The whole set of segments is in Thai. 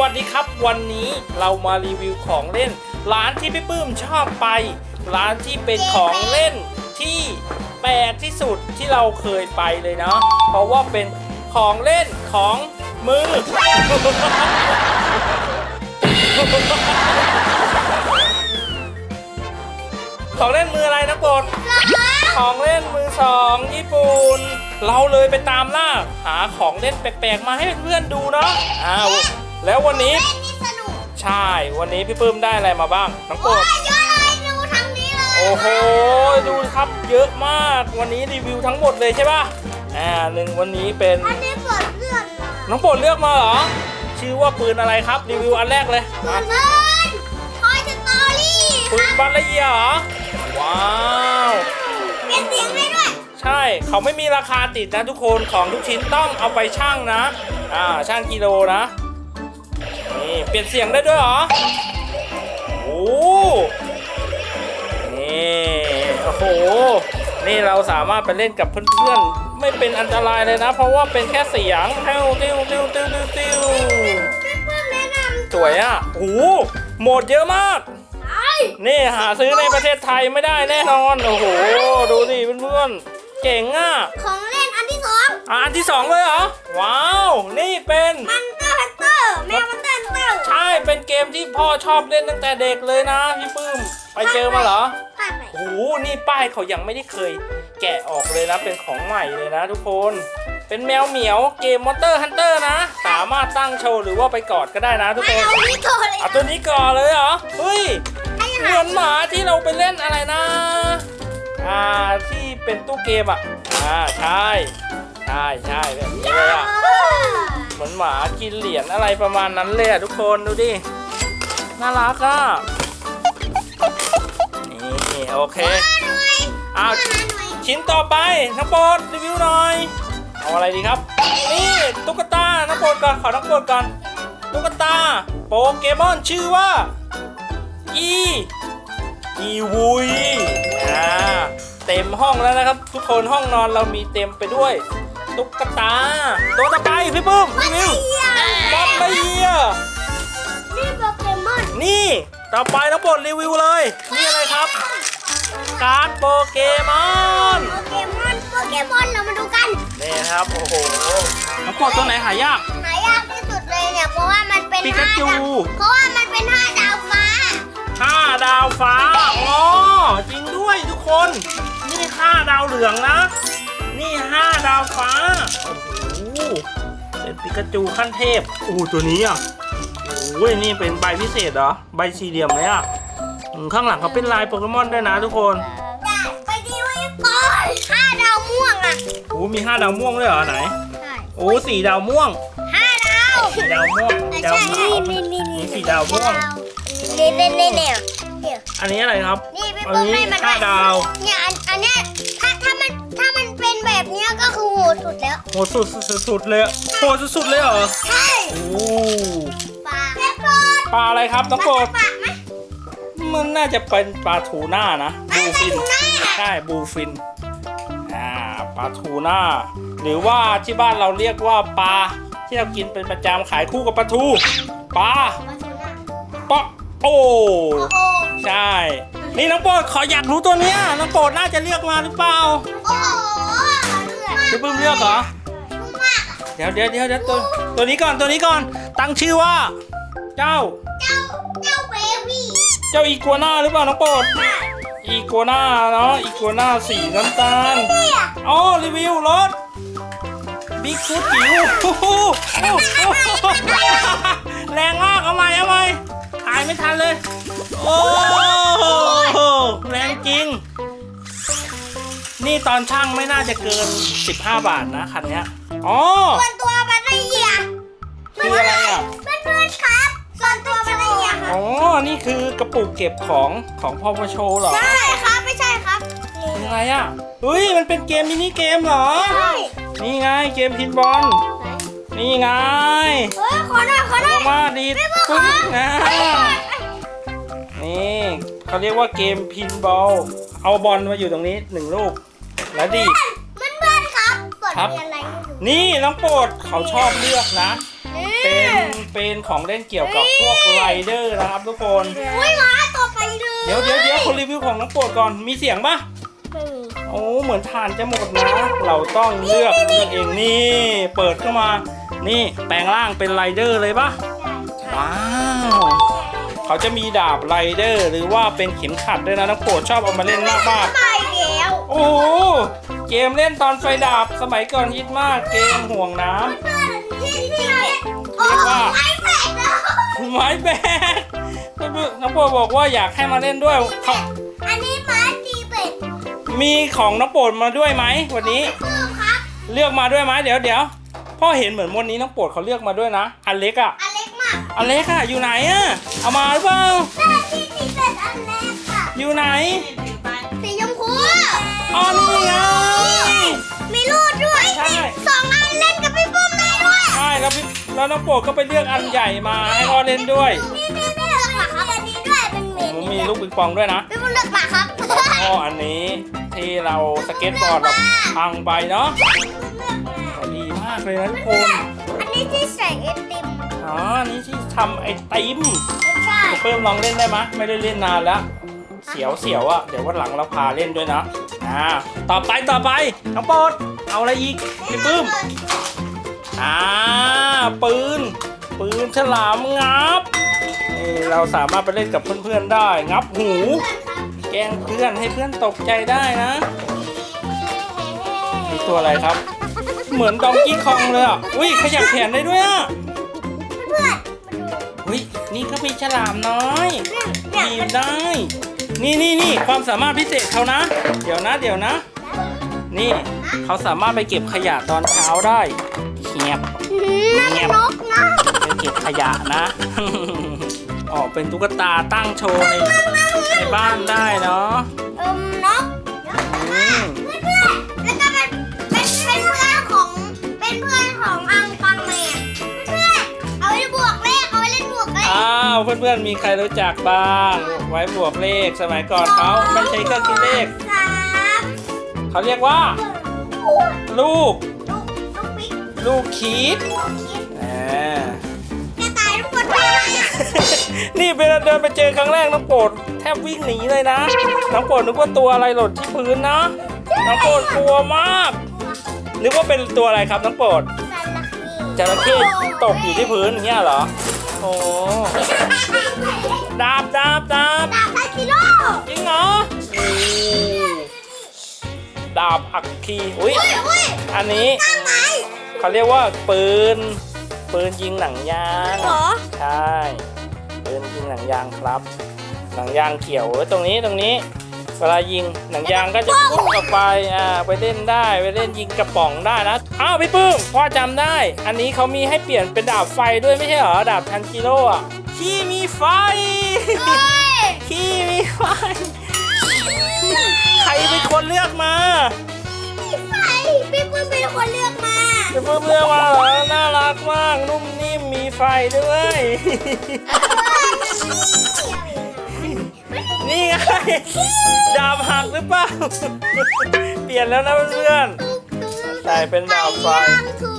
วัสดีครับวันนี้เรามารีวิวของเล่น ร้านที่พี่ปื้มชอบไป ร้านที่เป็นของเล่นที่แปลกที่สุดที่เราเคยไปเลยเนาะเพราะว่าเป็นของเล่นของมือ ของเล่นมืออะไรนะโปรดของเล่นมือสองญี่ปุ่นเราเลยไปตามล่าหาของเล่นแปลกๆมาให้เพื่อนๆดูเนาะอ้าว แล้ววันนี้ เล่นนี่สนุกใช่ วันนี้พี่ปื้มได้อะไรมาบ้าง น้องโปรโอ้ดยเยอะเลยดูทางนี้เลยโอ้โห ดูครับ เยอะมาก วันนี้รีวิวทั้งหมดเลยใช่ป่ะ อ่าหนึ่งวันนี้เป็น อันนี้เปิดเลือดมาน้องโปรดเลือกมาเหรอ ชื่อว่าปืนอะไรครับ รีวิวอันแรกเลยเปิอะดเลินคอยจะตอรี่ปืนบัลละเอียเหรอ ว้าว เปลี่ยนเสียงได้ด้วยใช่ เขาไม่มีราคาติดนะทุกคน ของทุกชิ้นต้องเอาไปชั่งนะ อ่า ชั่งกิโลนะ นี่เปลี่ยนเสียงได้ด้วยเหรอ โอ้นี่โอ้โห นี่เราสามารถไปเล่นกับเพื่อนๆ ไม่เป็นอันตรายเลยนะ เพราะว่าเป็นแค่เสียงเต้วติ้วติ้วติ้วติ้วติ้วพี่เพื่อนแนะนำสวยอะโอ้โหโหมดเยอะมากไอ้นี่หาซื้อในประเทศไทยไม่ได้แน่นอน โอ้โห ดูดิเพื่อนๆ เก่งอะ ของเล่นอันที่สองอะอันที่สองเลยเหรอ ว้าว นี่เป็นฮัน แมวมันเต้นเต้าใช่เป็นเกมที่พ่อชอบเล่นตั้งแต่เด็กเลยนะพี่ปื้มไปเจอมาเหรอภาคไหนโอ้โหนี่ป้ายเขายังไม่ได้เคย แกะออกเลยนะเป็นของใหม่เลยนะ ทุกคน เป็นแมวเหมียวเกมมอนเตอร์ฮันเตอร์นะ สามารถตั้งโชว์หรือว่าไปกอดก็ได้นะทุกไม่คนเอานี่โตเลยเอาตัวนี้ก่อนเลยเหรอเฮ้ย ให้เหมือนหมาที่เราไปเล่นอะไรนะ อ่าที่เป็นตู้เกมอะ อ่าใช่ ใช่ใช่แบบนี้เลยอะ เหมือนหมากินเหรียญอะไรประมาณนั้นเลยอะทุกคนดูดิ น่ารักอะ นี่โอเคอ้าวชิ้นต่อไปน้องโปรดรีวิวหน่อย เอาอะไรดีครับ นี่ตุ๊กตาน้องโปรดก่อนขอน้องโปรดก่อนตุ๊กตาโปเกมอนชื่อว่า อีอีวุยอ่าเต็มห้องแล้วนะครับ ทุกคนห้องนอนเรามีเต็มไปด้วย ตุ๊กตา ตัวต่อไปพี่ปุ้มรีวิวบอลละเอียนี่โปเกมอนนี่ต่อไปน้องโปรดรีวิวเลย นี่อะไรครับ การ์ดโปเกมอนโปเกมอนโปเกมอนเรามาดูกันนี่นะครับโอ้โหน้องโปรดตัวไหนหายากหายากที่สุดเลยเนี่ยเพราะว่ามันเป็นปิกาห้าจูดาวเพราะว่ามันเป็นห้าดาวฟ้าห้าดาวฟ้าอ๋อจริงด้วยทุกคนนี่ห้าดาวเหลืองนะ นี่ห้าดาวฟ้า โอ้โห เป็นปิกาจูขั้นเทพ โอ้โหตัวนี้อะโอ้ยนี่เป็นใบพิเศษเหรอ ใบสี่เหลี่ยมเลยอะอืมข้างหลังเขาเป็นลายโปเกมอนด้วยนะทุกคนได้ไปดีไว้ก่อนห้าดาวม่วงอะ โอ้มีห้าดาวม่วงด้วยเหรอไหนใช่โอ้สี่ดาวม่วงห้าดาวสี่ดาวม่วงใช่ดาวขาวนี่นี่มีสี่ดาวม่วงนี่นี่นี่เนี่ยเนี่ยอันนี้อะไรครับ นี่พี่อันปุ้มนี้ให้มันห้าดาว เนี่ยอันอันเนี้ย โหสุดสุดสุดเลยอะโหสุดๆเลยเหรอใช่โอ้ปลาแม่โปรดปลาอะไรครับน้องโปรดปลาไหมมันน่าจะเป็นปลาทูน่านะปลาบูฟินทูน่าใช่บูฟินอ่าปลาทูน่าหรือว่าที่บ้านเราเรียกว่าปลาที่เรากินเป็นประจำขายคู่กับปลาทูปลาปลาทูน่าปะโอ้โอ้โหใช่ นี่น้องโปรดขออยากรู้ตัวเนี้ยน้องโปรดน่าจะเลือกมาหรือเปล่าโอ้โหเลือดพี่ปื้มเลือกเหรอมาก เดี๋ยวเดี๋ยวเดี๋ยวเดี๋ยวตัวตัวนี้ก่อนตัวนี้ก่อน ตั้งชื่อว่า เจ้า เจ้า เจ้าเบบี้เจ้าอีกัวน่าหรือเปล่าน้องโปรดอีกัวน่าเนาะอีกัวน่าสีน้ำตาลเนี่ยอ๋อรีวิวรถบิ๊กฟูดจิ๋วโอ้โหโอ้โหแรงมากเอาใหม่เอาใหม่ถ่ายไม่ทันเลย โอ้โหแรงจริง นี่ตอนช่างไม่น่าจะเกิน 15 บาทนะคันเนี้ยอ๋อ ส่วนตัวมันละเอียดคืออะไรอะเพื่อนๆครับ ส่วนตัวมันละเอียดครับอ๋อ นี่คือกระปุกเก็บของของพ่อพโชเหรอใช่ครับไม่ใช่ครับยังไงอะเฮ้ย มันเป็นเกมมินิเกมเหรอ ใช่นี่ไงเกมพินบอล นี่ไงเฮ้ยขอหน่อยขอหน่อออยกมาดีดปึ้งนะเฮ้ยนี่เขาเรียกว่าเกมพินบอล เอาบอลมาอยู่ตรงนี้หนึ่งลูก แล้วดีดมันเพื่อนๆครับกดครับ มีอะไรให้ดูนี่น้องโปรดเขาชอบเลือกนะนี่เป็นเป็นของเล่นเกี่ยวกับพวกไรเดอร์นะครับทุกคน อุ้ยม้าต่อไปเลยเดี๋ยวเดี๋ยวเดี๋ยวคนรีวิวของน้องโปรดก่อนมีเสียงปะไม่มีโอ้เหมือนทานจะหมดนะ เราต้องเลือกเลือกเองนี่ เปิดเข้ามา นี่แปลงร่างเป็นไรเดอร์เลยปะว้าวเขาจะมีดาบไรเดอร์หรือว่าเป็นเข็มขัดด้วยนะน้องโปรดชอบเอามาเล่นมากมากไปแล้วๆ โอ้โหเกมเล่นตอนไฟดับสมัยก่อนฮิตมากเกมห่วงน้ำที่ที่โอ้ไอ้แฝดแล้วไม้แบกน้องโปรดบอกว่าอยากให้มาเล่นด้วยเขาอันนี้ม้าตีเป็ดมีของน้องโปรดมาด้วยไหมวันนี้ เพิ่มครับ เลือกมาด้วยไหมเดี๋ยวเดี๋ยวพ่อเห็นเหมือนวันนี้น้องโปรดเขาเลือกมาด้วยนะ อันเล็กอะอันเล็กมากอันเล็กอะอยู่ไหนอะเอามาหรือเปล่า แต่ที่ตีเป็ดอันเล็กค่ะ อยู่ไหนสีชมพู อ๋อนี่ไง มีรูดด้วยใช่ สองอันเล่นกับพี่ปุ้มได้ด้วยใช่แล้วพี่แล้วน้องโปรดก็ไปเลือกอันใหญ่มาให้พ่อเล่นด้วยนี่นี่นี่เลือกหมาครับอันนี้ด้วยเป็นเมโอ้นโหมีลูกปิงปองด้วยนะพี่ปุ้มเลือกหมาครับพ่ออันนี้ที่เราสเก็ตบอร์ดเราพังไปเนาะดีมากเลยนะทุกคนอันนี้ที่ใส่ไอติมอ๋ออันนี้ที่ทำไอติมใช่เพิ่มลองเล่นได้ไหมไม่ได้เล่นนานแล้ว เสียวเสียวอะเดี๋ยววันหลังเราพาเล่นด้วยนะ อ่าต่อไปต่อไปน้องโปรดเอาอะไรอีกพี่ปื้มอ่าปืน ปืนฉลามงับนี่เราสามารถไปเล่นกับเพื่อนๆได้ งับหู แกล้งเพื่อนให้เพื่อนตกใจได้นะนี่ตัวอะไรครับ เหมือนดองกี้คองเลยอะอุ้ยขยับแขนได้ด้วยอะเพื่อนอุ้ยนี่ก็มีฉลามน้อยเนี่ยบีบได้ นี่นี่นี่ความสามารถพิเศษเขานะ เดี๋ยวนะเดี๋ยวนะ นี่เขาสามารถไปเก็บขยะตอนเช้าได้เงียบน่าจะนกนะไปเก็บขยะนะ ออกเป็นตุ๊กตาตั้งโชว์ในในบ้านได้เนาะเอิมนกอืมเพื่อนๆแล้วก็เป็นเป็นเป็นเพื่อนของเป็นเพื่อนของอังปังแมนเพื่อนๆเอาไว้บวกเลขเอาไว้เล่นบวกเลขอ้าวเพื่อนๆมีใครรู้จักบ้าง ไว้บวกเลขสมัยก่อนเขาไม่ใช้เครื่องคิดเลข สามเขาเรียกว่า ลูกลูก ลูกลูกปิ๊กลูกคิดลูกคิดอ่าจะตายทุกคนไปไหมอะนี่เวลาเดินไปเจอครั้งแรกน้องโปรดแทบวิ่งหนีเลยนะ น้องโปรดนึกว่าตัวอะไรหล่นที่พื้นนะ น้องโปรดกลัวมาก นึกว่าเป็นตัวอะไรครับน้องโปรดจระเข้ตกอยู่ที่พื้นอย่างเงี้ยเหรอ โอ้ ดาบดาบดาบดาบไทกิโลจริงเหรอโอ้ดาบอักคีอุ้ยอุ้ยอุ้ยอันนี้ตั้งไหนเขาเรียกว่าปืน ปืนยิงหนังยางเหรอใช่ปืนยิงหนังยางครับ หนังยางเขียวไว้ตรงนี้ตรงนี้เวลายิงหนังยางก็จะพุ่งออกไปอ่าไปเล่นได้ไปเล่นยิงกระป๋องได้นะอ้าวพี่ปื้มพ่อจำได้ อันนี้เขามีให้เปลี่ยนเป็นดาบไฟด้วยไม่ใช่เหรอดาบทันจิโร่อะ ที่มีไฟเอ้ยที่มีไฟ ใครเป็นคนเลือกมามีไฟพี่ปุ้มเป็นคนเลือกมาพี่ปื้มเลือกมาเหรอน่ารักมาก นุ่มนิ่ม มีไฟด้วย นี่ไง ดาบหักหรือเปล่า เปลี่ยนแล้วนะเพื่อนใส่เป็นดาบไฟย่างถู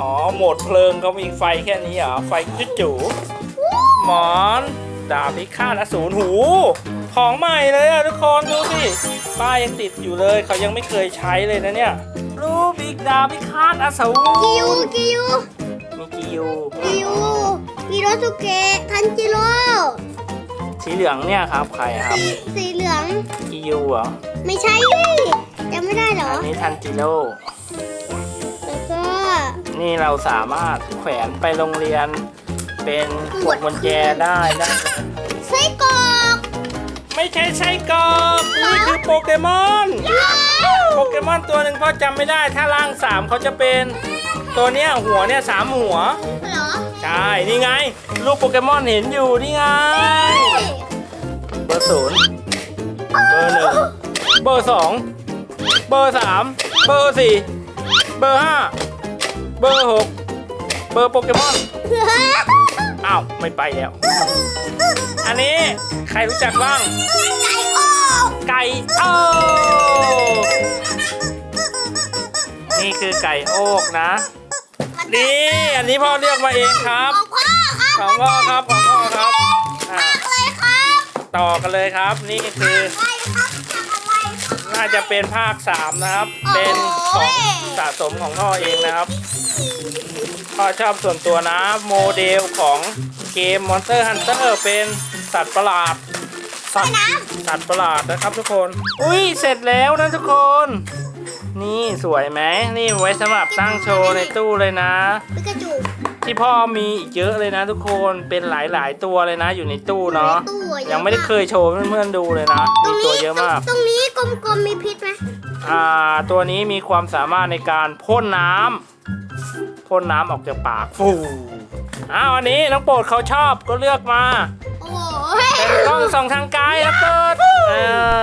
อ๋อ โหมดเพลิงเขามีไฟแค่นี้เหรอ ไฟจุ๊จูหมอน ดาบพิฆาตอสูรหู ของใหม่เลยอะทุกคนดูสิ ป้ายยังติดอยู่เลย เขายังไม่เคยใช้เลยนะเนี่ย รูบิกดาบพิฆาตอสูรกิวกิวมีกิยูกิวกิโรสุเกะทันจิโร่สีเหลืองเนี่ยครับใครครับสีสีเหลืองกิยูเหรอไม่ใช่จำไม่ได้เหรออันนี้ทันจิโร่แล้วก็ นี่เราสามารถแขวนไปโรงเรียน เป็นพวงกุญแจได้นะไส้กรอกไม่ใช่ไส้กรอกนี่คือโปเกมอนโปเกมอนตัวหนึ่งพ่อจำไม่ได้ถ้าร่างสามเขาจะเป็นตัวเนี้ยหัวเนี่ยสามหัวเหรอใช่นี่ไงรูปโปเกมอนเห็นอยู่นี่ไงเบอร์ศูนย์เบอร์หนึ่งเบอร์สองเบอร์สามเบอร์สี่เบอร์ห้า เบอร์หกเบอร์โปเกมอน อ้าว ไม่ไปแล้ว อันนี้ใครรู้จักบ้าง ไก่โอ้ไก่โอ้นี่คือไก่โอกนะมันนี่อันนี้พ่อเลือกมาเองครับ ของพ่อครับของพ่อครับของพ่อครับอะมากเลยครับต่อกันเลยครับ นี่คืออะไรครับทำอะไรครับน่าจะเป็นภาค 3 นะครับ เป็นของสะสมของพ่อเองนะครับ พ่อชอบส่วนตัวนะโมเดลของเกม Monster Hunter เป็นสัตว์ประหลาด สัตว์สัตว์ประหลาดนะครับทุกคน อุ้ยเสร็จแล้วนะทุกคน นี่สวยไหมนี่ไว้สำหรับตั้งโชว์ในตู้เลยนะ ปิกาจู ที่พ่อมีอีกเยอะเลยนะทุกคนเป็นหลายๆตัวเลยนะอยู่ในตู้เนาะตู้อะยังไม่ได้เคยโชว์เพื่อนๆดูเลยนะตรมีงตัวนี้เยอะมาก ตรงนี้กลมๆมีพิษไหมอ่าตัวนี้มีความสามารถในการพ่นน้ำพ่นน้ำออกจากปากฟูอ้าวอันนี้น้องโปรดเขาชอบก็เลือกมา โอ้โหเป็นกล้องส่องทางไกลนะเปิดเอ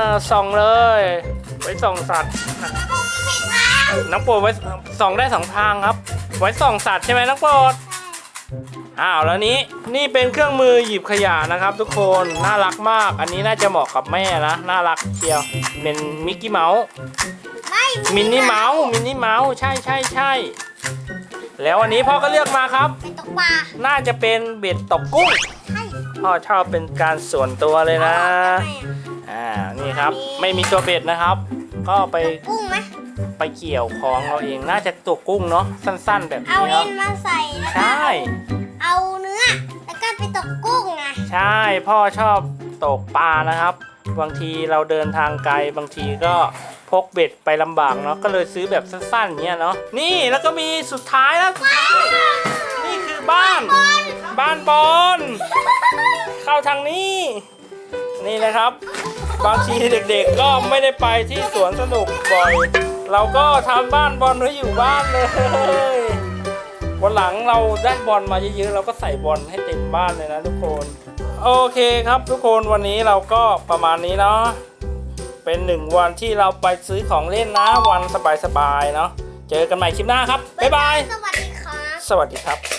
อส่องเลยไว้ส่องสัตว์น้องโปรดไว้ส่องได้สองทางครับ ไว้ส่องสัตว์ใช่ไหมน้องโปรด อ้าวแล้วนี้นี่เป็นเครื่องมือหยิบขยะนะครับ ทุกคนน่ารักมาก อันนี้น่าจะเหมาะกับแม่นะน่ารักเชียวเป็นมิกกี้เมาส์ไม่มินนี่เมาส์มินนี่เมาส์ใช่ใช่ใช่แล้ววันนี้พ่อก็เลือกมาครับไปตกปลาน่าจะเป็นเบ็ดตกกุ้งใช่พ่อชอบเป็นการส่วนตัวเลยนะทำไมอะอ่านี่ครับ ไม่มีตัวเบ็ดนะครับ ก็ไปกุ้งไหม ไปเกี่ยวของเราเองน่าจะตัวกุ้งเนาะสั้นๆแบบเอานี้เอ็เนาะนมาใส่แล้วก็ใช่ เอาเนื้อ แล้วก็ไปตกกุ้งไงใช่พ่อชอบตกปลานะครับ บางทีเราเดินทางไกลบางทีก็พกเบ็ดไปลำบากเนาะก็เลยซื้อแบบสั้นๆเนี้ยเนาะนี่แล้วก็มีสุดท้ายแล้วสุดท้ายนี่คือบ้าน บ้านบอลเข้าทางนี้ นี่นะครับ บางทีเด็กๆก็ไม่ได้ไปที่สวนสนุกบ่อย เราก็ทำบ้านบอลไว้อยู่บ้านเลย วันหลังเราได้บอลมาเยอะๆเราก็ใส่บอลให้เต็มบ้านเลยนะทุกคน โอเคครับทุกคนวันนี้เราก็ประมาณนี้เนาะ เป็นหนึ่งวันที่เราไปซื้อของเล่นนะวันสบายๆเนาะ เจอกันใหม่คลิปหน้าครับ บ๊ายบาย สวัสดีครับ สวัสดีครับ